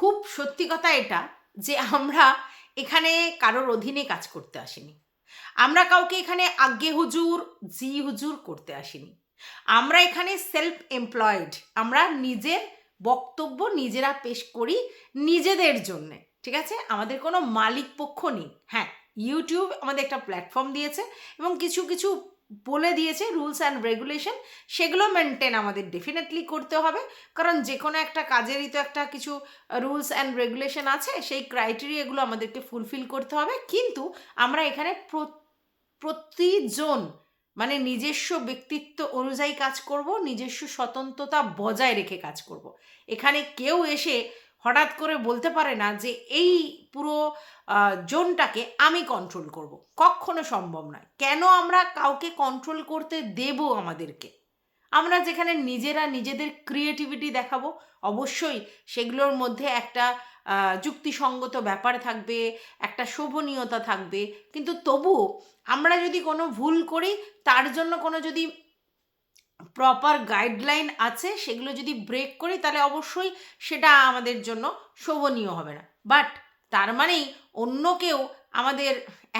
খুব সত্যি কথা এটা যে আমরা এখানে কারোর অধীনে কাজ করতে আসিনি। আমরা কাউকে এখানে আজ্ঞে হুজুর, জি হুজুর করতে আসিনি। আমরা এখানে সেলফ এমপ্লয়েড আমরা নিজের বক্তব্য নিজেরা পেশ করি নিজেদের জন্যে, ঠিক আছে? আমাদের কোনো মালিক পক্ষ নেই। হ্যাঁ ইউটিউব আমাদের একটা প্ল্যাটফর্ম দিয়েছে এবং কিছু কিছু বলে দিয়েছে রুলস অ্যান্ড রেগুলেশন সেগুলো মেনটেন আমাদের ডেফিনেটলি করতে হবে। কারণ যে কোনো একটা কাজেরই তো একটা কিছু রুলস অ্যান্ড রেগুলেশন আছে, সেই ক্রাইটেরিয়াগুলো আমাদেরকে ফুলফিল করতে হবে। কিন্তু আমরা এখানে প্রতিজন মানে নিজস্ব ব্যক্তিত্ব অনুযায়ী কাজ করব, নিজস্ব স্বতন্ত্রতা বজায় রেখে কাজ করব। এখানে কেউ এসে হঠাৎ করে বলতে পারে না যে এই পুরো জোনটাকে আমি কন্ট্রোল করব। কখনো সম্ভব নয়। কেন আমরা কাউকে কন্ট্রোল করতে দেব আমাদেরকে? আমরা যেখানে নিজেরা নিজেদের ক্রিয়েটিভিটি দেখাবো, অবশ্যই সেগুলোর মধ্যে একটা যুক্তিসঙ্গত ব্যাপার থাকবে, একটা শোভনীয়তা থাকবে। কিন্তু তবুও আমরা যদি কোনো ভুল করি, তার জন্য কোনো যদি প্রপার গাইডলাইন আছে, সেগুলো যদি ব্রেক করি তাহলে অবশ্যই সেটা আমাদের জন্য শোভনীয় হবে না। বাট তার মানেই অন্য কেউ আমাদের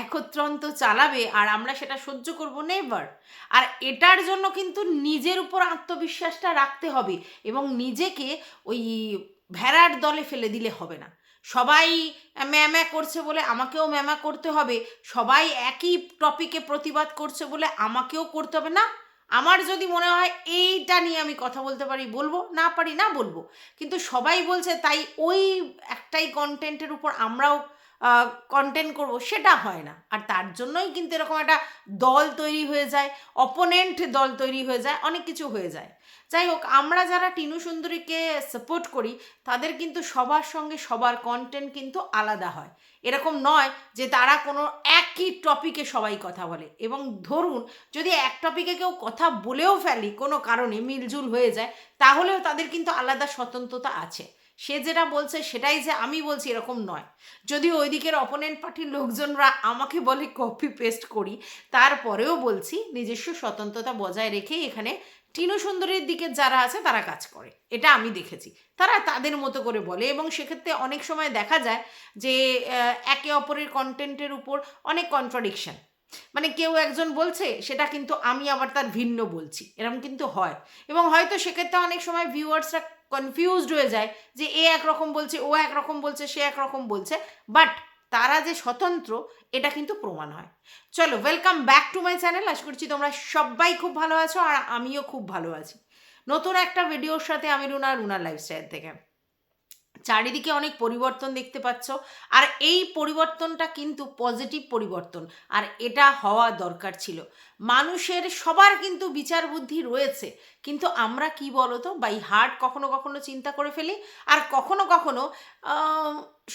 একত্রন্ত চালাবে আর আমরা সেটা সহ্য করব নেভার আর এটার জন্য কিন্তু নিজের উপর আত্মবিশ্বাসটা রাখতে হবে এবং নিজেকে ওই ভেড়ার দলে ফেলে দিলে হবে না। সবাই ম্যামা করছে বলে আমাকেও ম্যামা করতে হবে, সবাই একই টপিকে প্রতিবাদ করছে বলে আমাকেও করতে হবে না। আমার যদি মনে হয় এইটা নিয়ে আমি কথা বলতে পারি, বলব? না পারি, না বলব। কিন্তু সবাই বলছে তাই ওই একটাই কন্টেন্টের উপর আমরাও কন্টেন্ট করব, সেটা হয় না। আর তার জন্যই কিন্তু এরকম একটা দল তৈরি হয়ে যায় অপোনেন্ট দল তৈরি হয়ে যায়, অনেক কিছু হয়ে যায়। যাই হোক, আমরা যারা টিনু সুন্দরীকে সাপোর্ট করি, তাদের কিন্তু সবার সঙ্গে সবার কন্টেন্ট কিন্তু আলাদা হয়। এরকম নয় যে তারা কোনো একই টপিকে সবাই কথা বলে। এবং ধরুন, যদি এক টপিকে কেউ কথা বলেও ফেলি, কোনো কারণে মিলজুল হয়ে যায়, তাহলেও তাদের কিন্তু আলাদা স্বতন্ত্রতা আছে। সে যেটা বলছে সেটাই যে আমি বলছি এরকম নয়। যদি ওই দিকের অপোনেন্ট পার্টির লোকজনরা আমাকে বলে কপি পেস্ট করি, তারপরেও বলছি নিজস্ব স্বতন্ত্রতা বজায় রেখে এখানে টিনু সুন্দরীর দিকে যারা আছে তারা কাজ করে। এটা আমি দেখেছি। তারা তাদের মতো করে বলে এবং সেক্ষেত্রে অনেক সময় দেখা যায় যে একে অপরের কন্টেন্টের উপর অনেক কন্ট্রাডিকশন মানে কেউ একজন বলছে, সেটা কিন্তু আমি আবার তার ভিন্ন বলছি। এরকম কিন্তু হয়। এবং হয়তো সেক্ষেত্রে অনেক সময় ভিউয়ার্সরা কনফিউজড হয়ে যায় যে, এ একরকম বলছে, ও একরকম বলছে, সে একরকম বলছে। বাট তারা যে স্বতন্ত্র, এটা কিন্তু প্রমাণ হয়। চলো welcome back to my channel আশা করছি তোমরা সবাই খুব ভালো আছো আর আমিও খুব ভালো আছি। নতুন একটা ভিডিওর সাথে আমি রুনা, রুনার লাইফস্টাইল থেকে। চারিদিকে অনেক পরিবর্তন দেখতে পাচ্ছ আর এই পরিবর্তনটা কিন্তু পজিটিভ পরিবর্তন। আর এটা হওয়া দরকার ছিল। মানুষের সবার কিন্তু বিচার বুদ্ধি রয়েছে। কিন্তু আমরা কি বলতো? বাই হার্ট কখনো কখনো চিন্তা করে ফেলি, আর কখনো কখনো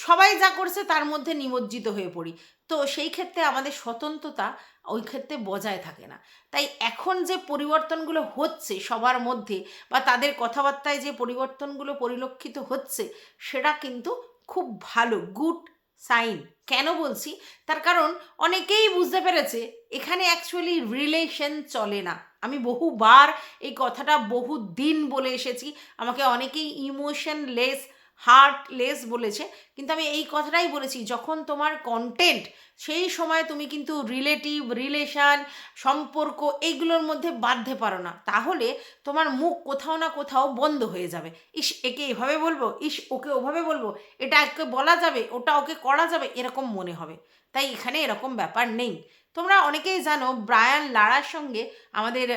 সবাই যা করছে তার মধ্যে নিমজ্জিত হয়ে পড়ি। তো সেই ক্ষেত্রে আমাদের স্বতন্ত্রতা ওই ক্ষেত্রে বজায় থাকে না। তাই এখন যে পরিবর্তনগুলো হচ্ছে সবার মধ্যে বা তাদের কথাবার্তায় যে পরিবর্তনগুলো পরিলক্ষিত হচ্ছে, সেটা কিন্তু খুব ভালো গুড সাইন। কেন বলছি? তার কারণ অনেকেই বুঝতে পেরেছে, এখানে অ্যাকচুয়ালি রিলেশন চলে না। আমি বহুবার এই কথাটা বহু দিন বলে এসেছি। আমাকে অনেকেই ইমোশনলেস হার্টলেস বলেছে। কিন্তু আমি এই কথাটাই বলেছি, যখন তোমার কন্টেন্ট সেই সময় তুমি কিন্তু রিলেটিভ রিলেশন সম্পর্ক এইগুলোর মধ্যে বাঁধতে পারো না। তাহলে তোমার মুখ কোথাও না কোথাও বন্ধ হয়ে যাবে। ইস, একে এভাবে বলব? ইস, ওকে ওভাবে বলব? এটা একে বলা যাবে? ওটা ওকে করা যাবে? এরকম মনে হবে। তাই এখানে এরকম ব্যাপার নেই। তোমরা অনেকেই জানো, ব্রায়ান লারার সঙ্গে আমাদের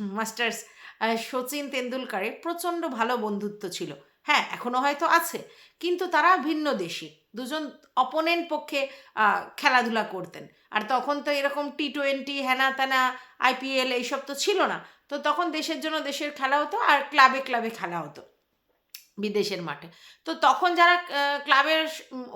মাস্টার্স সচিন তেন্ডুলকারের প্রচণ্ড ভালো বন্ধুত্ব ছিল। হ্যাঁ এখনও হয়তো আছে। কিন্তু তারা ভিন্ন দেশি। দুজন অপোনেন্ট পক্ষে খেলাধুলা করতেন। আর তখন তো এরকম টি টোয়েন্টি হ্যানা ত্যানা আইপিএল এইসব তো ছিল না। তো তখন দেশের জন্য দেশের খেলা হতো আর ক্লাবে ক্লাবে খেলা হতো। বিদেশের মাঠে। তো তখন যারা ক্লাবের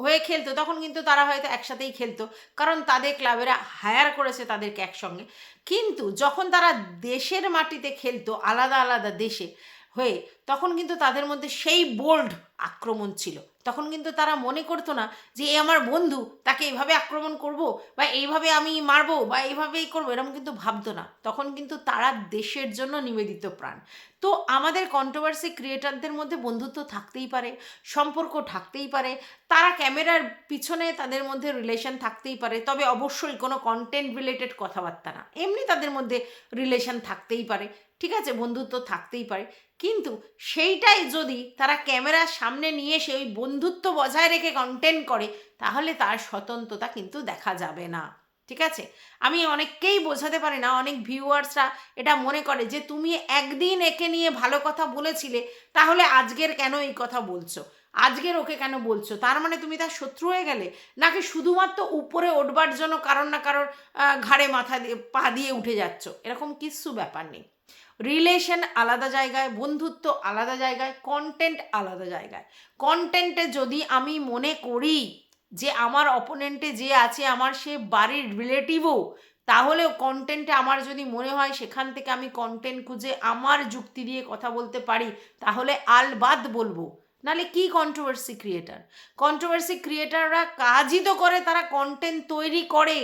হয়ে খেলতো, তখন কিন্তু তারা হয়তো একসাথেই খেলতো। কারণ তাদের ক্লাবেরা হায়ার করেছে তাদেরকে একসঙ্গে। কিন্তু যখন তারা দেশের মাটিতে খেলতো, আলাদা আলাদা দেশে হয়ে তখন কিন্তু তাদের মধ্যে সেই বোল্ড আক্রমণ ছিল। তখন কিন্তু তারা মনে করতো না যে, এ আমার বন্ধু, তাকে এইভাবে আক্রমণ করব বা এইভাবে আমি মারবো বা এইভাবেই করব? এরকম কিন্তু ভাবতো না। তখন কিন্তু তারা দেশের জন্য নিবেদিত প্রাণ। তো আমাদের কন্ট্রোভার্সি ক্রিয়েটারদের মধ্যে বন্ধুত্ব থাকতেই পারে, সম্পর্ক থাকতেই পারে, তারা ক্যামেরার পিছনে তাদের মধ্যে রিলেশন থাকতেই পারে, তবে অবশ্যই কোনো কন্টেন্ট রিলেটেড কথাবার্তা না। এমনি তাদের মধ্যে রিলেশন থাকতেই পারে, ঠিক আছে, বন্ধুত্ব থাকতেই পারে। কিন্তু সেইটাই যদি তারা ক্যামেরার সামনে নিয়ে এসে ওই বন্ধুত্ব বজায় রেখে কন্টেন্ট করে, তাহলে তার স্বতন্ত্রতা কিন্তু দেখা যাবে না। ঠিক আছে? আমি অনেককেই বোঝাতে পারি না, অনেক ভিউয়ার্সরা এটা মনে করে যে, তুমি একদিন একে নিয়ে ভালো কথা বলেছিলে, তাহলে আজকের কেন এই কথা বলছো? আজকের ওকে কেন বলছো? তার মানে তুমি তার শত্রু হয়ে গেলে? নাকি শুধুমাত্র উপরে উঠবার জন্য কারণ না কারোর ঘাড়ে মাথা দিয়ে, পা দিয়ে উঠে যাচ্ছ? এরকম কিচ্ছু ব্যাপার নেই। রিলেশন আলাদা জায়গায়, বন্ধুত্ব আলাদা জায়গায় কন্টেন্ট আলাদা জায়গায়। কন্টেন্টে যদি আমি মনে করি যে আমার অপোনেন্টে যে আছে, আমার সে বাড়ির রিলেটিভও তাহলেও কন্টেন্টে আমার যদি মনে হয় সেখান থেকে আমি কন্টেন্ট খুঁজে আমার যুক্তি দিয়ে কথা বলতে পারি, তাহলে আলবাদ বলব। নালে কি কন্ট্রোভার্সি ক্রিয়েটার কন্ট্রোভার্সি ক্রিয়েটাররা কাজই তো করে, তারা কন্টেন্ট তৈরি করে।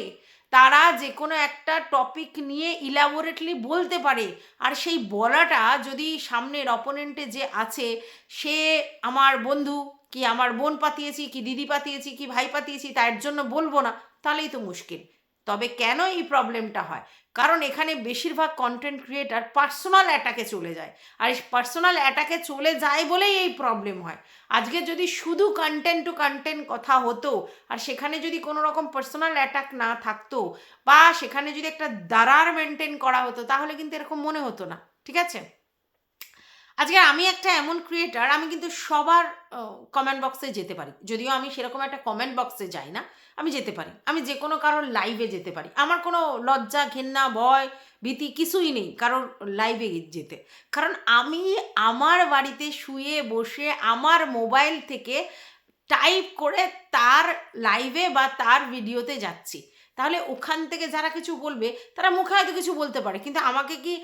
তারা যে কোনো একটা টপিক নিয়ে ইলাবোরেটলি বলতে পারে। আর সেই বলাটা যদি সামনের অপোনেন্টে যে আছে, সে আমার বন্ধু, কি আমার বোন পাতিয়েছি, কি দিদি পাতিয়েছি, কি ভাই পাতিয়েছি, তার জন্য বলব না, তাহলেই তো মুশকিল। তবে কেন এই প্রবলেমটা হয়? কারণ এখানে বেশিরভাগ কন্টেন্ট ক্রিয়েটার পার্সোনাল অ্যাটাকে চলে যায়। আর এই পার্সোনাল অ্যাটাকে চলে যায় বলেই এই প্রবলেম হয়। আজকে যদি শুধু কন্টেন্ট টু কন্টেন্ট কথা হতো, আর সেখানে যদি কোনো রকম পার্সোনাল অ্যাটাক না থাকতো, বা সেখানে যদি একটা দাঁড়ার মেনটেন করা হতো, তাহলে কিন্তু এরকম মনে হতো না। ঠিক আছে? আজকে আমি একটা এমন ক্রিয়েটার আমি কিন্তু সবার কমেন্ট বক্সে যেতে পারি। যদিও আমি সেরকম একটা কমেন্ট বক্সে যাই না, আমি যেতে পারি। আমি যে কোনো কারোর লাইভে যেতে পারি। আমার কোনো লজ্জা, ঘেন্না, ভয়, ভীতি কিছুই নেই কারোর লাইভে যেতে। কারণ আমি আমার বাড়িতে শুয়ে বসে আমার মোবাইল থেকে টাইপ করে তার লাইভে বা তার ভিডিওতে যাচ্ছি। তাহলে ওখান থেকে যারা কিছু বলবে, তারা মুখে হয়তো কিছু বলতে পারে। কিন্তু আমাকে কি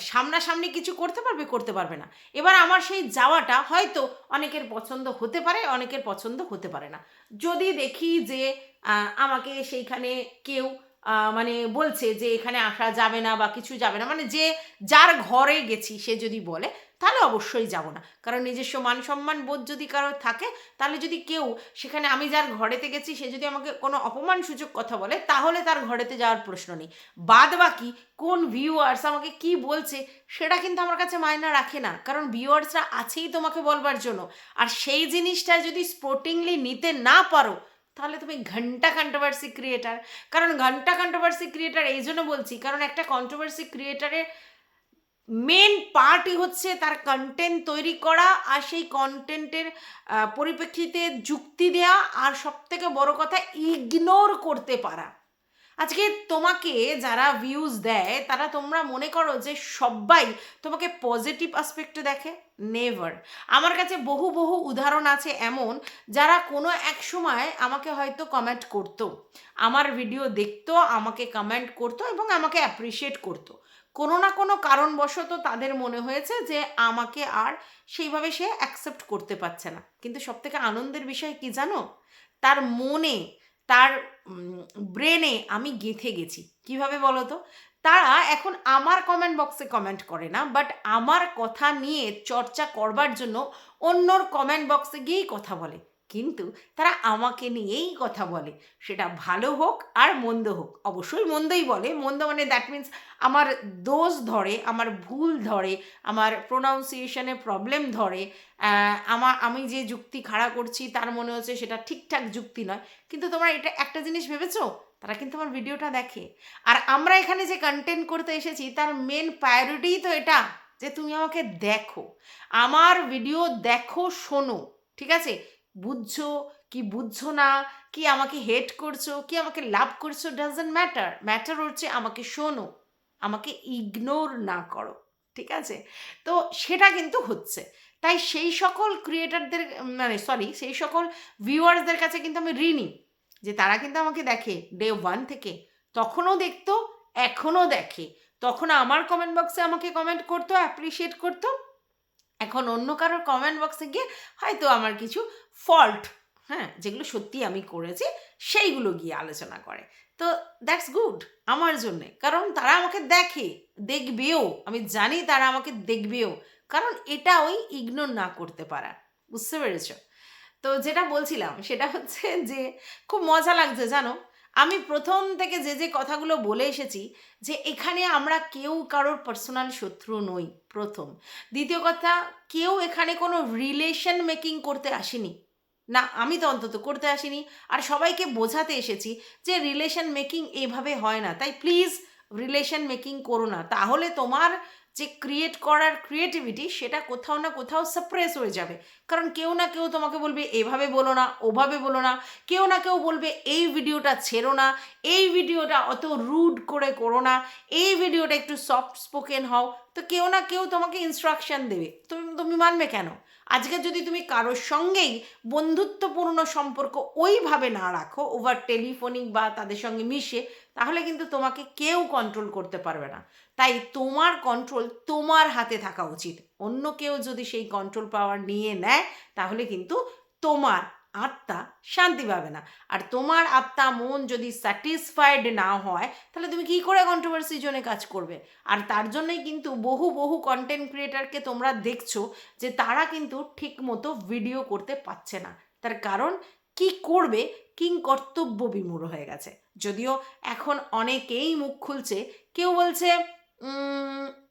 সামনাসামনি কিছু করতে পারবে? করতে পারবে না। এবার আমার সেই যাওয়াটা হয়তো অনেকের পছন্দ হতে পারে, অনেকের পছন্দ হতে পারে না। যদি দেখি যে আমাকে সেইখানে কেউ মানে বলছে যে এখানে আসা যাবে না বা কিছু যাবে না। মানে যে যার ঘরে গেছি, সে যদি বলে, তাহলে অবশ্যই যাব না। কারণ নিজস্ব মান সম্মান বোধ যদি কারোর থাকে, তাহলে যদি কেউ সেখানে আমি যার ঘরেতে গেছি, সে যদি আমাকে কোনো অপমান সূচক কথা বলে, তাহলে তার ঘরেতে যাওয়ার প্রশ্ন নেই। বাদ বাকি কোন ভিউয়ার্স আমাকে কি বলছে, সেটা কিন্তু আমার কাছে মায়না রাখে না। কারণ ভিউয়ার্সরা আছেই তোমাকে বলবার জন্য। আর সেই জিনিসটা যদি স্পোর্টিংলি নিতে না পারো তাহলে তুমি ঘণ্টা কন্ট্রোভার্সি ক্রিয়েটার কারণ ঘণ্টা কন্ট্রোভার্সি ক্রিয়েটার এই জন্য বলছি, কারণ একটা কন্ট্রোভার্সি ক্রিয়েটারের মেন পার্টই হচ্ছে তার কন্টেন্ট তৈরি করা আর সেই কন্টেন্টের পরিপ্রেক্ষিতে যুক্তি দেয়া আর সবথেকে বড় কথা ইগনোর করতে পারা। আজকে তোমাকে যারা ভিউজ দেয়, তারা তোমরা মনে করো যে সবাই তোমাকে পজিটিভ আসপেক্টে দেখে? নেভার আমার কাছে বহু বহু উদাহরণ আছে এমন যারা কোনো এক সময় আমাকে হয়তো কমেন্ট করতো, আমার ভিডিও দেখতো, আমাকে কমেন্ট করতো এবং আমাকে অ্যাপ্রিসিয়েট করতো। কোনো না কোনো কারণবশত তাদের মনে হয়েছে যে আমাকে আর সেইভাবে সে অ্যাকসেপ্ট করতে পারছে না। কিন্তু সবথেকে আনন্দের বিষয় কি জানো? তার মনে, তার ব্রেনে আমি গেঁথে গেছি। কীভাবে বলো তো তারা এখন আমার কমেন্ট বক্সে কমেন্ট করে না বাট আমার কথা নিয়ে চর্চা করবার জন্য অন্যর কমেন্ট বক্সে গিয়েই কথা বলে। কিন্তু তারা আমাকে নিয়েই কথা বলে। সেটা ভালো হোক আর মন্দ হোক। অবশ্যই মন্দই বলে। মন্দ মানে দ্যাট মিন্স আমার দোষ ধরে, আমার ভুল ধরে, আমার প্রোনাউন্সিয়েশনে প্রবলেম ধরে আমার, আমি যে যুক্তি খাড়া করছি তার মনে হচ্ছে সেটা ঠিকঠাক যুক্তি নয়। কিন্তু তোমরা এটা একটা জিনিস ভেবেছো? তারা কিন্তু আমার ভিডিওটা দেখে। আর আমরা এখানে যে কন্টেন্ট করতে এসেছি, তার মেন প্রায়োরিটিই তো এটা যে তুমি আমাকে দেখো। আমার ভিডিও দেখো, শোনো। ঠিক আছে? বুঝছ? কি বুঝছ না? কি আমাকে হেট করছ? কি আমাকে লাভ করছ? ডাজেন্ট ম্যাটার ম্যাটার হচ্ছে আমাকে শোনো। আমাকে ইগনোর না করো। ঠিক আছে? তো সেটা কিন্তু হচ্ছে। তাই সেই সকল ক্রিয়েটারদের মানে সরি সেই সকল ভিউয়ার্সদের কাছে কিন্তু আমি ঋণী। যে তারা কিন্তু আমাকে দেখে ডে ওয়ান থেকে। তখনও দেখতো, এখনও দেখে। তখন আমার কমেন্ট বক্সে আমাকে কমেন্ট করতো অ্যাপ্রিসিয়েট করতো। এখন অন্য কারোর কমেন্ট বক্সে গিয়ে হয়তো আমার কিছু ফল্ট হ্যাঁ যেগুলো সত্যি আমি করেছি, সেইগুলো গিয়ে আলোচনা করে। তো দ্যাটস গুড আমার জন্যে, কারণ তারা আমাকে দেখে, দেখবেও, আমি জানি তারা আমাকে দেখবেও, কারণ এটা ওই ইগনোর না করতে পারা, বুঝতে পেরেছ? তো যেটা বলছিলাম, সেটা হচ্ছে যে খুব মজা লাগছে, জানো? প্রথম থেকে যে যে কথাগুলো বলে এসেছি যে, এখানে আমরা কেউ কারোর পার্সোনাল শত্রু নই, প্রথম। দ্বিতীয় কথা, কেউ এখানে কোনো রিলেশন মেকিং করতে আসেনি। না, আমি তো অন্তত করতে আসিনি। আর সবাইকে বোঝাতে এসেছি যে রিলেশন মেকিং এভাবে হয় না। তাই প্লিজ রিলেশন মেকিং করো না। তাহলে তোমার যে ক্রিয়েট করার ক্রিয়েটিভিটি সেটা কোথাও না কোথাও সাপ্রেস হয়ে যাবে। কারণ কেউ না কেউ তোমাকে বলবে, এভাবে বলো না, ওভাবে বলো না। কেউ না কেউ বলবে, এই ভিডিওটা ছেড়ো না, এই ভিডিওটা অত রুড করে করো না, এই ভিডিওটা একটু সফট স্পোকেন হও। তো কেউ না কেউ তোমাকে ইনস্ট্রাকশান দেবে। তুমি তুমি মানবে কেন? আজকে যদি তুমি কারোর সঙ্গেই বন্ধুত্বপূর্ণ সম্পর্ক ওইভাবে না রাখো ওভার টেলিফোনিক বা তাদের সঙ্গে মিশে, তাহলে কিন্তু তোমাকে কেউ কন্ট্রোল করতে পারবে না। তাই তোমার কন্ট্রোল তোমার হাতে থাকা উচিত। অন্য কেউ যদি সেই কন্ট্রোল পাওয়ার নিয়ে নেয়, তাহলে কিন্তু তোমার আত্মা শান্তি পাবে না। আর তোমার আত্মা মন যদি স্যাটিসফাইড না হয়, তাহলে তুমি কি করে কন্ট্রোভার্সি জোনে কাজ করবে? আর তার জন্যই কিন্তু বহু বহু কন্টেন্ট ক্রিয়েটারকে তোমরা দেখছ যে তারা কিন্তু ঠিক মতো ভিডিও করতে পারছে না। তার কারণ, কি করবে? কিং কর্তব্য বিমূঢ় হয়ে গেছে। যদিও এখন অনেকেই মুখ খুলছে, কেউ বলছে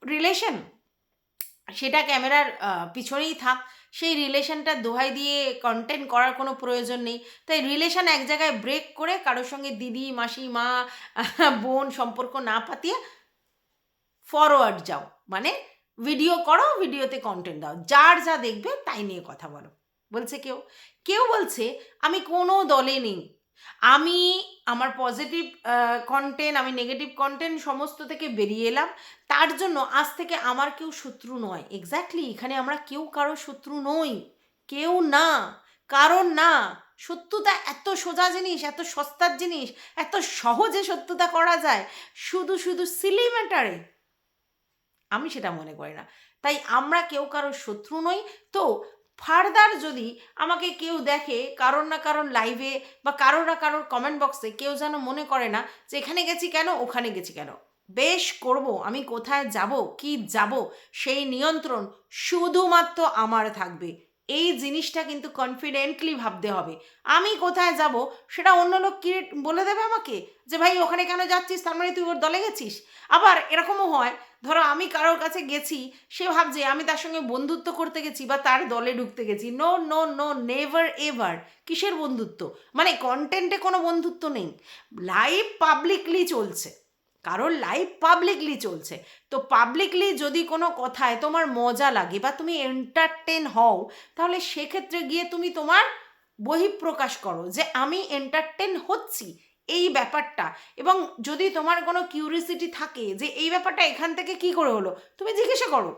রিলেশন সেটা ক্যামেরার পিছনেই থাক। সেই রিলেশনটা দোহাই দিয়ে কন্টেন্ট করার কোনো প্রয়োজন নেই। তাই রিলেশন এক জায়গায় ব্রেক করে কারোর সঙ্গে দিদি, মাসি, মা, বোন সম্পর্ক না পাতিয়ে ফরওয়ার্ড যাও। মানে ভিডিও করো ভিডিওতে কন্টেন্ট দাও। যার যা দেখবে তাই নিয়ে কথা বলো। বলছে কেউ। কেউ বলছে, আমি কোনো দলে নেই। আমি আমার পজিটিভ কন্টেন্ট আমি নেগেটিভ কন্টেন্ট সমস্ত থেকে বেরিয়ে এলাম। তার জন্য আজ থেকে আমার কেউ শত্রু নয়। এক্স্যাক্টলি এখানে আমরা কেউ কারও শত্রু নই। কেউ না কারণ না। সত্যতা এত সোজা জিনিস, এত সস্তার জিনিস, এত সহজে সত্যতা করা যায়। শুধু শুধু সিলি ম্যাটারে আমি সেটা মনে করি না। তাই আমরা কেউ কারও শত্রু নই। তো ফার্দার যদি আমাকে কেউ দেখে কারোর না কারোর লাইভে বা কারোর না কারোর কমেন্ট বক্সে কেউ যেন মনে করে না যে এখানে গেছি কেন, ওখানে গেছি কেন? বেশ করব, আমি কোথায় যাব, কি যাব, সেই নিয়ন্ত্রণ শুধুমাত্র আমার থাকবে। এই জিনিসটা কিন্তু কনফিডেন্টলি ভাবতে হবে। আমি কোথায় যাব সেটা অন্য লোক কি বলে দেবে আমাকে? যে ভাই, ওখানে কেন যাচ্ছিস? তার মানে তুই ওর দলে গেছিস? আবার এরকমও হয় ধরো আমি কারোর কাছে গেছি, সে ভাবছে আমি তার সঙ্গে বন্ধুত্ব করতে গেছি বা তার দলে ঢুকতে গেছি। No no no never ever কিসের বন্ধুত্ব? মানে কন্টেন্টে কোনো বন্ধুত্ব নেই। লাইভ পাবলিকলি চলছে। কারোর লাইভ পাবলিকলি চলছে। তো পাবলিকলি যদি কোনো কথায় তোমার মজা লাগে বা তুমি এন্টারটেন হও, তাহলে সেক্ষেত্রে গিয়ে তুমি তোমার বহিঃপ্রকাশ করো যে আমি এন্টারটেন হচ্ছি। এই ব্যাপারটা। এবং যদি তোমার কোনো কিউরিসিটি থাকে যে এই ব্যাপারটা এখান থেকে কি করে হলো, তুমি জিজ্ঞাসা করো।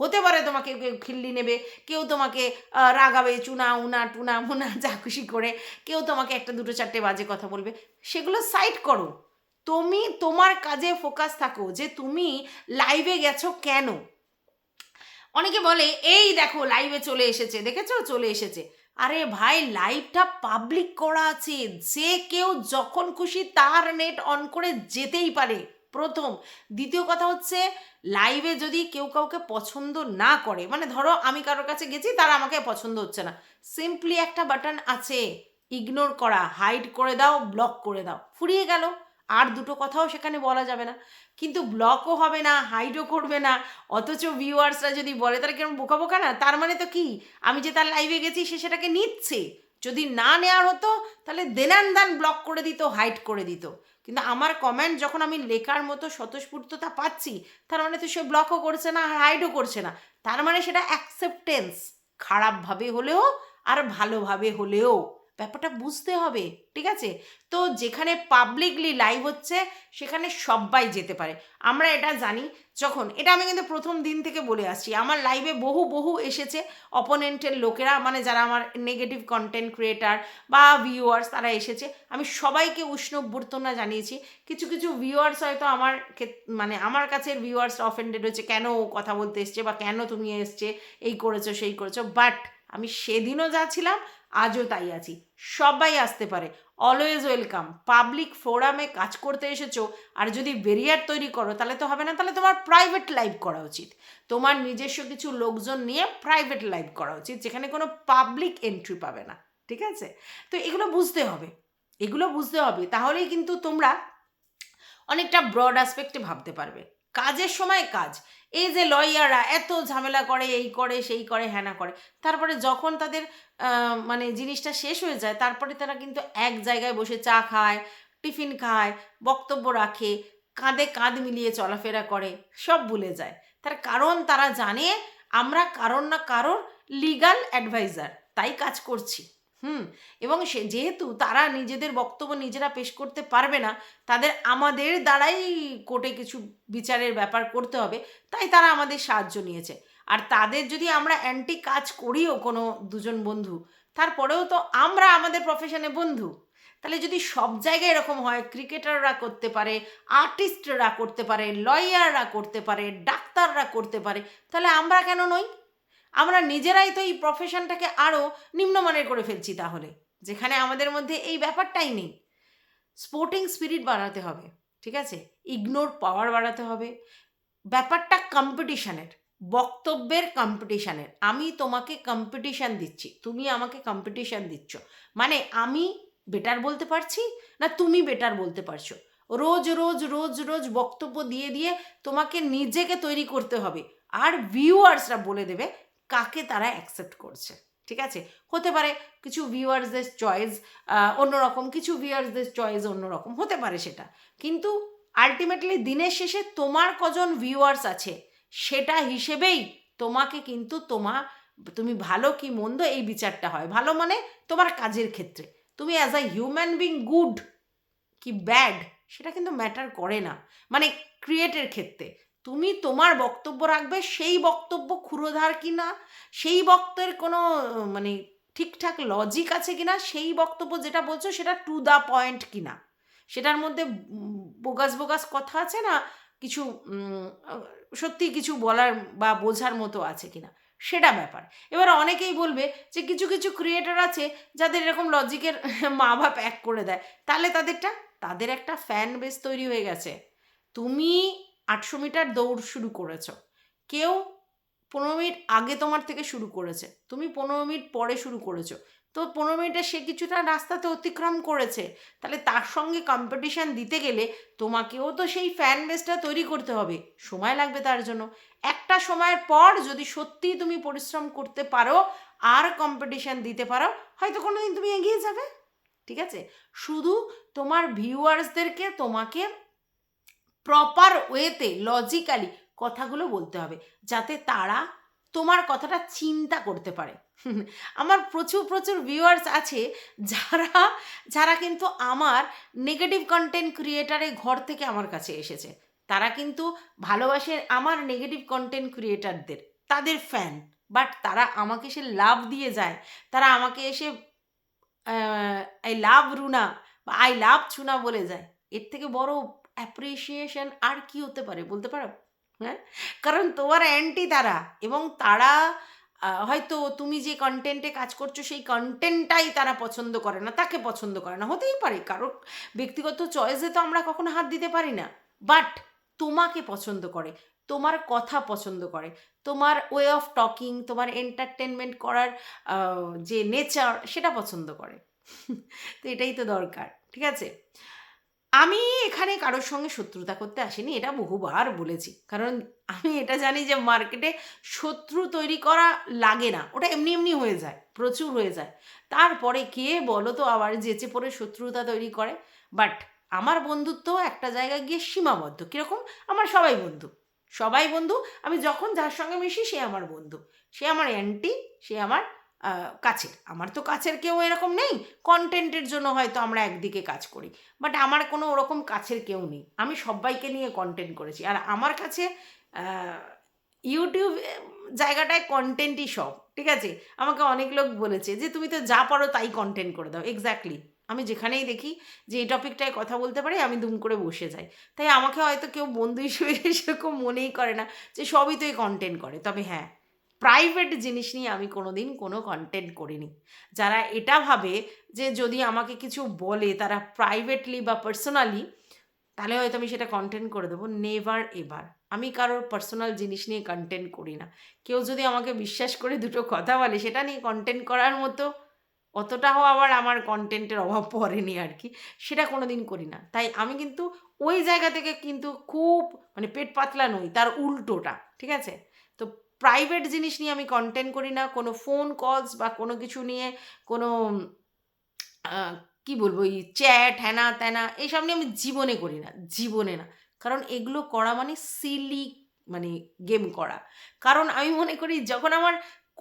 হতে পারে তোমাকে কেউ খিল্লি নেবে, কেউ তোমাকে রাগাবে, চুনা, উনা, টুনা, মুনা, যা খুশি করে, কেউ তোমাকে একটা, দুটো, চারটে বাজে কথা বলবে। সেগুলো সাইড করো। তুমি তোমার কাজে ফোকাস থাকো যে তুমি লাইভে গেছো কেন? অনেকে বলে, এই দেখো লাইভে চলে এসেছে, দেখেছ? চলে এসেছে। আরে ভাই লাইভটা পাবলিক করা আছে। যে কেউ যখন খুশি তার নেট অন করে যেতেই পারে। প্রথম। দ্বিতীয় কথা হচ্ছে লাইভে যদি কেউ কাউকে পছন্দ না করে মানে ধরো আমি কারোর কাছে গেছি, তারা আমাকে পছন্দ হচ্ছে না। সিম্পলি একটা বাটন আছে ইগনোর করা হাইড করে দাও ব্লক করে দাও। ফুরিয়ে গেল। আর দুটো কথাও সেখানে বলা যাবে না। কিন্তু ব্লকও হবে না হাইডও করবে না। অথচ ভিউয়ার্সরা যদি বলে তারা কীরকম বোকা বোকা না? তার মানে তো কি? আমি যে তার লাইভে গেছি, সে সেটাকে নিচ্ছে। যদি না নেওয়ার হতো, তাহলে দেনান দান ব্লক করে দিত হাইড করে দিত। কিন্তু আমার কমেন্ট যখন আমি লেখার মতো স্বতঃস্ফূর্ততা পাচ্ছি, তার মানে তো সে ব্লকও করছে না আর হাইডও করছে না। তার মানে সেটা অ্যাকসেপ্টেন্স খারাপভাবে হলেও আর ভালোভাবে হলেও। ব্যাপারটা বুঝতে হবে, ঠিক আছে? তো যেখানে পাবলিকলি লাইভ হচ্ছে, সেখানে সবাই যেতে পারে। আমরা এটা জানি। যখন, এটা আমি কিন্তু প্রথম দিন থেকে বলে আসছি। আমার লাইভে বহু বহু এসেছে অপোনেন্টের লোকেরা মানে যারা আমার নেগেটিভ কন্টেন্ট ক্রিয়েটার বা ভিউয়ার্স তারা এসেছে। আমি সবাইকে উষ্ণ অভ্যর্থনা জানিয়েছি। কিছু কিছু ভিউয়ার্স হয়তো আমার মানে আমার কাছে ভিউয়ার্স অফেন্ডেড হচ্ছে কেন ও কথা বলতে এসছে বা কেন তুমি এসছে, এই করেছ, সেই করেছ? বাট আমি সেদিনও যা ছিলাম আজও তাই আছি। সবাই আসতে পারে। অলওয়েজ ওয়েলকাম পাবলিক ফোরামে কাজ করতে এসেছ আর যদি বেরিয়ার তৈরি করো, তাহলে তো হবে না। তাহলে তোমার প্রাইভেট লাইভ করা উচিত। তোমার নিজস্ব কিছু লোকজন নিয়ে প্রাইভেট লাইভ করা উচিত, যেখানে কোনো পাবলিক এন্ট্রি পাবে না। ঠিক আছে? তো এগুলো বুঝতে হবে। এগুলো বুঝতে হবে। তাহলেই কিন্তু তোমরা অনেকটা ব্রড অ্যাসপেক্টে ভাবতে পারবে। কাজের সময় কাজ। এই যে লয়াররা এত ঝামেলা করে, এই করে, সেই করে হ্যানা করে। তারপরে যখন তাদের মানে জিনিসটা শেষ হয়ে যায়, তারপরে তারা কিন্তু এক জায়গায় বসে চা খায়, টিফিন খায়, বক্তব্য রাখে, কাঁধে কাঁধ মিলিয়ে চলাফেরা করে, সব ভুলে যায়। তার কারণ তারা জানে, আমরা কারণ না কারোর লিগাল অ্যাডভাইজার তাই কাজ করছি। হুম, এবং সে যেহেতু তারা নিজেদের বক্তব্য নিজেরা পেশ করতে পারবে না, তাদের আমাদের দ্বারাই কোর্টে কিছু বিচারের ব্যাপার করতে হবে, তাই তারা আমাদের সাহায্য নিয়েছে। আর তাদের যদি আমরা অ্যান্টি কাজ করিও কোনো দুজন বন্ধু, তারপরেও তো আমরা আমাদের প্রফেশনে বন্ধু। তাহলে যদি সব জায়গায় এরকম হয় ক্রিকেটাররা করতে পারে আর্টিস্টরা করতে পারে লয়াররা করতে পারে, ডাক্তাররা করতে পারে, তাহলে আমরা কেন নই? আমরা নিজেরাই তো এই প্রফেশনটাকে আরও নিম্নমানের করে ফেলছি তাহলে। যেখানে আমাদের মধ্যে এই ব্যাপারটাই নেই। স্পোর্টিং স্পিরিট বাড়াতে হবে, ঠিক আছে? ইগনোর পাওয়ার বাড়াতে হবে। ব্যাপারটা কম্পিটিশানের বক্তব্যের কম্পিটিশানের আমি তোমাকে কম্পিটিশান দিচ্ছি, তুমি আমাকে কম্পিটিশান দিচ্ছ। মানে আমি বেটার বলতে পারছি না তুমি বেটার বলতে পারছ? রোজ রোজ রোজ রোজ বক্তব্য দিয়ে দিয়ে তোমাকে নিজেকে তৈরি করতে হবে। আর ভিউয়ার্সরা বলে দেবে কাকে তারা অ্যাকসেপ্ট করছে, ঠিক আছে? হতে পারে কিছু ভিউয়ার্সদের চয়েস অন্যরকম, কিছু ভিউয়ার্সদের চয়েস অন্যরকম, হতে পারে সেটা। কিন্তু আলটিমেটলি দিনের শেষে তোমার কজন ভিউয়ার্স আছে, সেটা হিসেবেই তোমাকে কিন্তু তোমার তুমি ভালো কি মন্দ এই বিচারটা হয়। ভালো মানে তোমার কাজের ক্ষেত্রে। তুমি as a human being good কি ব্যাড সেটা কিন্তু ম্যাটার করে না। মানে ক্রিয়েটের ক্ষেত্রে। তুমি তোমার বক্তব্য রাখবে, সেই বক্তব্য ক্ষুরোধার কি না সেই বক্তের কোনো মানে ঠিকঠাক লজিক আছে কিনা, সেই বক্তব্য যেটা বলছো সেটা টু দ্য পয়েন্ট কিনা। সেটার মধ্যে বোগাস বোগাস কথা আছে না, কিছু সত্যি কিছু বলার বা বোঝার মতো আছে কিনা, সেটা ব্যাপার। এবার অনেকেই বলবে যে কিছু কিছু ক্রিয়েটার আছে যাদের এরকম লজিকের মা বাপ এক করে দেয়, তাহলে তাদেরটা, তাদের একটা ফ্যান বেস তৈরি হয়ে গেছে। তুমি আটশো মিটার দৌড় শুরু করেছ। কেউ পনেরো মিনিট আগে তোমার থেকে শুরু করেছে। তুমি পনেরো মিনিট পরে শুরু করেছ। তো পনেরো মিনিটে সে কিছুটা রাস্তাতে অতিক্রম করেছে। তাহলে তার সঙ্গে কম্পিটিশান দিতে গেলে তোমাকেও তো সেই ফ্যান বেসটা তৈরি করতে হবে। সময় লাগবে তার জন্য। একটা সময়ের পর যদি সত্যিই তুমি পরিশ্রম করতে পারো, আর কম্পিটিশান দিতে পারো, হয়তো কোনো দিন তুমি এগিয়ে যাবে। ঠিক আছে? শুধু তোমার ভিউয়ার্সদেরকে তোমাকে প্রপার ওয়েতে লজিক্যালি কথাগুলো বলতে হবে, যাতে তারা তোমার কথাটা চিন্তা করতে পারে। আমার প্রচুর প্রচুর ভিউয়ার্স আছে যারা যারা কিন্তু আমার নেগেটিভ কন্টেন্ট ক্রিয়েটারের ঘর থেকে আমার কাছে এসেছে। তারা কিন্তু ভালোবাসে আমার নেগেটিভ কন্টেন্ট ক্রিয়েটারদের তাদের ফ্যান বাট তারা আমাকে এসে লাভ দিয়ে যায়। তারা আমাকে এসে আই লাভ রুনা বা আই লাভ চুনা বলে যায়। এর থেকে বড় অ্যাপ্রিসিয়েশন আর কি হতে পারে বলতে পারো? হ্যাঁ? কারণ তোমার অ্যান্টি তারা এবং তারা হয়তো তুমি যে কন্টেন্টে কাজ করছ সেই কন্টেন্টটাই তারা পছন্দ করে না, তাকে পছন্দ করে না, হতেই পারে। কারোর ব্যক্তিগত চয়েসে তো আমরা কখনো হাত দিতে পারি না। বাট তোমাকে পছন্দ করে, তোমার কথা পছন্দ করে, তোমার ওয়ে অফ টকিং তোমার এন্টারটেনমেন্ট করার যে নেচার সেটা পছন্দ করে। তো এটাই তো দরকার, ঠিক আছে? আমি এখানে কারোর সঙ্গে শত্রুতা করতে আসিনি, এটা বহুবার বলেছি। কারণ আমি এটা জানি যে মার্কেটে শত্রু তৈরি করা লাগে না, ওটা এমনি এমনি হয়ে যায়, প্রচুর হয়ে যায়। তারপরে কে বলো তো আবার যেচে পড়ে শত্রুতা তৈরি করে? বাট আমার বন্ধুত্ব একটা জায়গায় গিয়ে সীমাবদ্ধ। কীরকম? আমার সবাই বন্ধু। সবাই বন্ধু, আমি যখন যার সঙ্গে মিশি সে আমার বন্ধু। সে আমার অ্যান্টি সে আমার কাছের। আমার তো কাছের কেউ এরকম নেই। কন্টেন্টের জন্য হয়তো আমরা একদিকে কাজ করি। বাট আমার কোনো ওরকম কাছের কেউ নেই। আমি সবাইকে নিয়ে কন্টেন্ট করেছি। আর আমার কাছে ইউটিউব জায়গাটায় কন্টেন্টই সব। ঠিক আছে? আমাকে অনেক লোক বলেছে যে, তুমি তো যা পারো তাই কন্টেন্ট করে দাও। এক্স্যাক্টলি আমি যেখানেই দেখি যে, এই টপিকটায় কথা বলতে পারি, আমি দুম করে বসে যাই। তাই আমাকে হয়তো কেউ বন্ধু হিসেবে সেরকম মনেই করে না যে, সবই তো এই কন্টেন্ট করে। তবে হ্যাঁ প্রাইভেট জিনিস নিয়ে আমি কোনো দিন কোনো কন্টেন্ট করিনি। যারা এটা ভাবে যে যদি আমাকে কিছু বলে তারা প্রাইভেটলি বা পার্সোনালি তাহলে হয়তো আমি সেটা কন্টেন্ট করে দেবো। নেভার এবার আমি কারোর পার্সোনাল জিনিস নিয়ে কন্টেন্ট করি না। কেউ যদি আমাকে বিশ্বাস করে দুটো কথা বলে, সেটা নিয়ে কন্টেন্ট করার মতো অতটাও আবার আমার কন্টেন্টের অভাব পড়েনি আর কি। সেটা কোনো দিন করি না। তাই আমি কিন্তু ওই জায়গা থেকে কিন্তু খুব মানে পেট পাতলা নই, তার উল্টোটা। ঠিক আছে? প্রাইভেট জিনিস নিয়ে আমি কন্টেন্ট করি না, কোনো ফোন কলস বা কোনো কিছু নিয়ে, কোনো কি বলব, এই চ্যাট হ্যানা ত্যানা, এইসব নিয়ে আমি জীবনে করি না, জীবনে না। কারণ এগুলো করা মানে সিলি মানে গেম করা। কারণ আমি মনে করি যখন আমার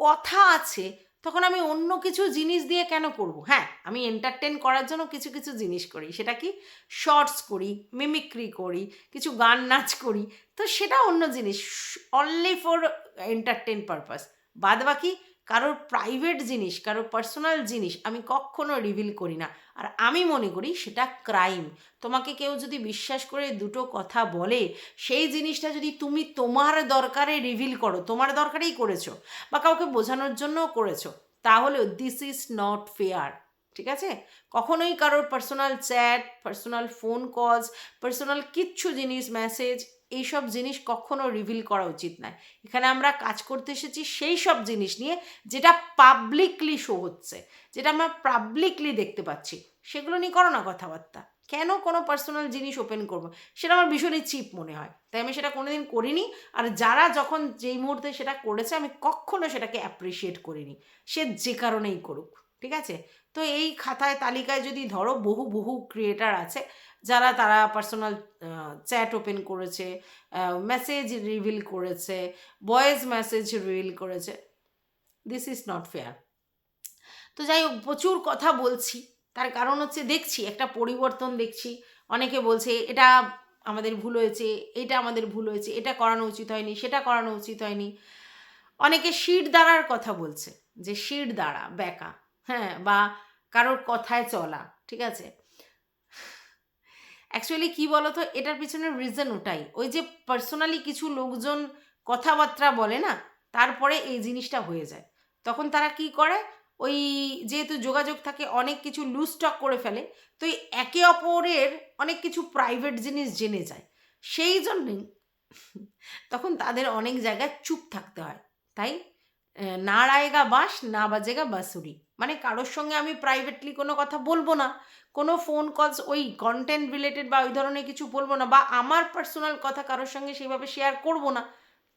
কথা আছে তখন আমি অন্য কিছু জিনিস দিয়ে কেন করব? হ্যাঁ আমি এন্টারটেন করার জন্য কিছু কিছু জিনিস করি। সেটা কি? শর্টস করি মিমিক্রি করি, কিছু গান নাচ করি। তো সেটা অন্য জিনিস। অনলি ফর এন্টারটেন পারপাস বাদ বাকি কারোর প্রাইভেট জিনিস, কারোর পার্সোনাল জিনিস আমি কখনো রিভিল করি না। আর আমি মনে করি সেটা ক্রাইম তোমাকে কেউ যদি বিশ্বাস করে দুটো কথা বলে, সেই জিনিসটা যদি তুমি তোমার দরকারে রিভিল করো, তোমার দরকারেই করেছ বা কাউকে বোঝানোর জন্যও করেছ, তাহলেও দিস ইজ নট ফেয়ার ঠিক আছে? কখনোই কারোর personal chat personal phone calls personal কিচ্ছু জিনিস মেসেজ এইসব জিনিস কখনো রিভিল করা উচিত নয়। এখানে আমরা কাজ করতে এসেছি সেই সব জিনিস নিয়ে যেটা পাবলিকলি শো হচ্ছে, যেটা আমরা পাবলিকলি দেখতে পাচ্ছি। সেগুলো নিয়ে করো না কথাবার্তা। কেন কোনো পার্সোনাল জিনিস ওপেন করব? সেটা আমার ভীষণই চিপ মনে হয়। তাই আমি সেটা কোনোদিন করিনি। আর যারা যখন যেই মুহূর্তে সেটা করেছে, আমি কখনো সেটাকে অ্যাপ্রিসিয়েট করিনি। সে যে কারণেই করুক, ঠিক আছে? তো এই খাতায় তালিকায় যদি ধরো বহু বহু ক্রিয়েটার আছে যারা, তারা পার্সোনাল চ্যাট ওপেন করেছে মেসেজ রিভিল করেছে ভয়েস মেসেজ রিভিল করেছে দিস ইজ নট ফেয়ার তো যাই হোক, প্রচুর কথা বলছি, তার কারণ হচ্ছে দেখছি, একটা পরিবর্তন দেখছি, অনেকে বলছে এটা আমাদের ভুল হয়েছে, এটা আমাদের ভুল হয়েছে, এটা করানো উচিত হয়নি, সেটা করানো উচিত হয়নি। অনেকে শিট দ্বারার কথা বলছে, যে শিট দ্বারা বেকা হ্যাঁ বা কারোর কথায় চলা, ঠিক আছে? অ্যাকচুয়ালি কি বলতো? এটার পিছনে রিজন ওটাই। ওই যে পার্সোনালি কিছু লোকজন কথাবার্তা বলে না, তারপরে এই জিনিসটা হয়ে যায়। তখন তারা কি করে? ওই যেহেতু যোগাযোগ থাকে, অনেক কিছু লুজ স্টক করে ফেলে, তো এই একে অপরের অনেক কিছু প্রাইভেট জিনিস জেনে যায়। সেই জন্যই তখন তাদের অনেক জায়গায় চুপ থাকতে হয়, তাই? না রায়গা বাঁশ না বাজেগা বাঁশুরি। মানে কারোর সঙ্গে আমি প্রাইভেটলি কোনো কথা বলব না। কোনো ফোন কলস ওই কন্টেন্ট রিলেটেড বা ওই ধরনের কিছু বলব না বা আমার পার্সোনাল কথা কারোর সঙ্গে সেইভাবে শেয়ার করব না,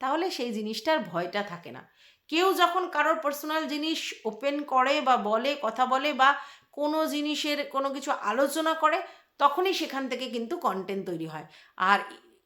তাহলে সেই জিনিসটার ভয়টা থাকে না। কেউ যখন কারোর পার্সোনাল জিনিস ওপেন করে বা বলে, কথা বলে বা কোনো জিনিসের কোনো কিছু আলোচনা করে, তখনই সেখান থেকে কিন্তু কন্টেন্ট তৈরি হয়। আর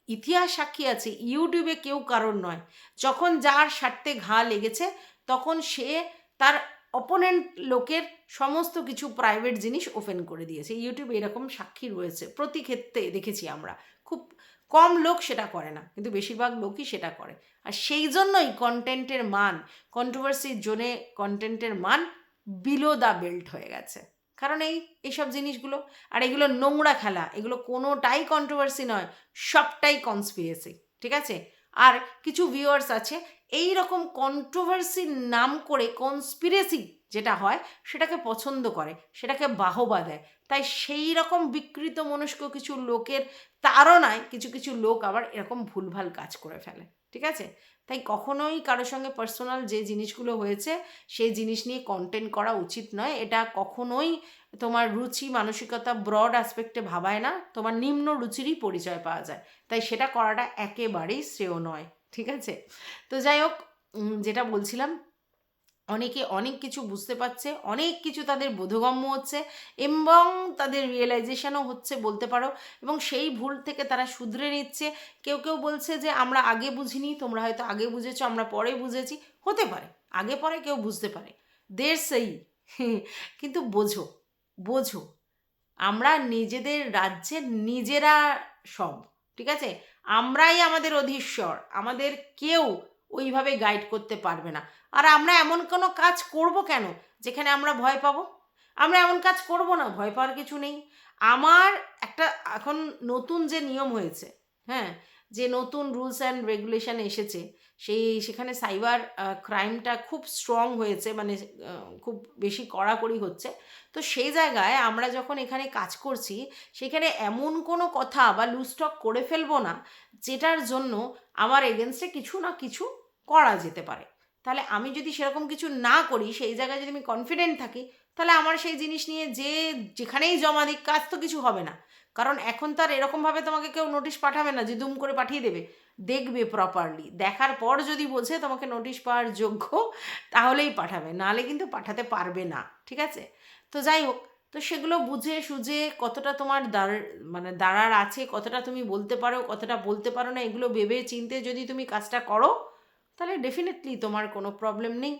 ইতিহাস সাক্ষী আছে, ইউটিউবে কেউ কারোর নয়। যখন যার স্বার্থে ঘা লেগেছে, তখন সে তার অপোনেন্ট লোকের সমস্ত কিছু প্রাইভেট জিনিস ওপেন করে দিয়েছে। ইউটিউবে এরকম সাক্ষী রয়েছে, প্রতি ক্ষেত্রে দেখেছি আমরা। খুব কম লোক সেটা করে না, কিন্তু বেশিরভাগ লোকই সেটা করে। আর সেই জন্যই কন্টেন্টের মান কন্ট্রোভার্সির জোনে কন্টেন্টের মান বিলো দ্য বেল্ট হয়ে গেছে। কারণ এই, এইসব জিনিসগুলো, আর এগুলো নোংরা খেলা, এগুলো কোনোটাই কন্ট্রোভার্সি নয়, সবটাই কনস্পিরেসি ঠিক আছে? আর কিছু ভিউয়ার্স আছে এই রকম কন্ট্রোভার্সির নাম করে কনস্পিরেসি যেটা হয়, সেটাকে পছন্দ করে, সেটাকে বাহবা দেয়। তাই সেই রকম বিকৃত মনস্ক কিছু লোকের তাড়নায় কিছু কিছু লোক আবার এরকম ভুলভাল কাজ করে ফেলে, ঠিক আছে? তাই কখনোই কারোর সঙ্গে পার্সোনাল যে জিনিসগুলো হয়েছে, সেই জিনিস নিয়ে কন্টেন্ট করা উচিত নয়। এটা কখনোই তোমার রুচি, মানসিকতা ব্রড অ্যাসপেক্টে ভাবায় না। তোমার নিম্ন রুচিরই পরিচয় পাওয়া যায়। তাই সেটা করাটা একেবারেই শ্রেয় নয়। ঠিক আছে? তো যাই হোক যেটা বলছিলাম অনেকে অনেক কিছু বুঝতে পারছে, অনেক কিছু তাদের বোধগম্য হচ্ছে এবং তাদের রিয়েলাইজেশনও হচ্ছে বলতে পারো এবং সেই ভুল থেকে তারা শুধরে নিচ্ছে। কেউ কেউ বলছে যে, আমরা আগে বুঝিনি, তোমরা হয়তো আগে বুঝেছ, আমরা পরে বুঝেছি। হতে পারে, আগে পরে কেউ বুঝতে পারে। দের সেই কিন্তু বোঝো বোঝো। আমরা নিজেদের রাজ্যের নিজেরা সব, ঠিক আছে? আমরাই আমাদের অধীশ্বর, আমাদের কেউ ওইভাবে গাইড করতে পারবে না। আর আমরা এমন কোনো কাজ করব কেন? যেখানে আমরা ভয় পাবো? আমরা এমন কাজ করব না, ভয় পাওয়ার কিছু নেই। আমার একটা এখন নতুন যে নিয়ম হয়েছে হ্যাঁ যে নতুন রুলস অ্যান্ড রেগুলেশন এসেছে, সেই, সেখানে সাইবার ক্রাইমটা খুব স্ট্রং হয়েছে মানে খুব বেশি কড়াকড়ি হচ্ছে। তো সেই জায়গায় আমরা যখন এখানে কাজ করছি, সেখানে এমন কোনো কথা বা লুস্টক করে ফেলব না, যেটার জন্য আমার এগেনস্টে কিছু না কিছু করা যেতে পারে। তাহলে আমি যদি সেরকম কিছু না করি, সেই জায়গায় যদি আমি কনফিডেন্ট থাকি, তাহলে আমার সেই জিনিস নিয়ে যে, যেখানেই জমা দিক, কাজ তো কিছু হবে না। কারণ এখন তো আর এরকমভাবে তোমাকে কেউ নোটিশ পাঠাবে না যে দুম করে পাঠিয়ে দেবে। দেখবে প্রপারলি দেখার পর যদি বোঝে তোমাকে নোটিশ পাওয়ার যোগ্য, তাহলেই পাঠাবে। নাহলে কিন্তু পাঠাতে পারবে না, ঠিক আছে? তো যাই হোক, তো সেগুলো বুঝে সুঝে কতটা তোমার দাঁড় মানে দাঁড়ার আছে, কতটা তুমি বলতে পারো, কতটা বলতে পারো না, এগুলো ভেবে চিনতে যদি তুমি কাজটা করো, তাহলে ডেফিনেটলি তোমার কোনো প্রবলেম নেই।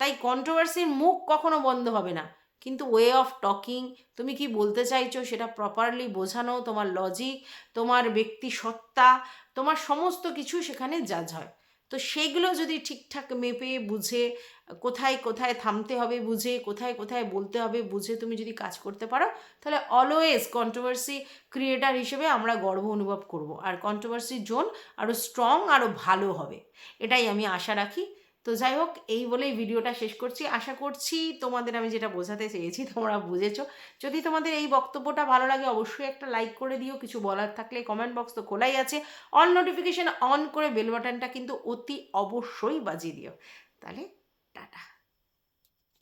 তাই কন্ট্রোভার্সির মুখ কখনো বন্ধ হবে না। কিন্তু ওয়ে অফ টকিং তুমি কি বলতে চাইছো সেটা প্রপারলি বোঝানো, তোমার লজিক তোমার ব্যক্তি সত্তা তোমার সমস্ত কিছু সেখানে জাজ হয়। তো সেইগুলো যদি ঠিকঠাক মেপে বুঝে, কোথায় কোথায় থামতে হবে বুঝে, কোথায় কোথায় বলতে হবে বুঝে তুমি যদি কাজ করতে পারো, তাহলে অলওয়েজ কন্ট্রোভার্সি ক্রিয়েটার হিসেবে আমরা গর্ব অনুভব করব। আর কন্ট্রোভার্সি জোন আরও স্ট্রং আরও ভালো হবে। এটাই আমি আশা রাখি। তো যাই হোক, এই বলেই ভিডিওটা শেষ করছি। আশা করছি তোমাদের আমি যেটা বোঝাতে চেয়েছি, তোমরা বুঝেছ। যদি তোমাদের এই বক্তব্যটা ভালো লাগে, অবশ্যই একটা লাইক করে দিও। কিছু বলার থাকলে কমেন্ট বক্স তো খোলাই আছে। অল নোটিফিকেশান অন করে বেল বাটনটা কিন্তু অতি অবশ্যই বাজিয়ে দিও। তাহলে টাটা।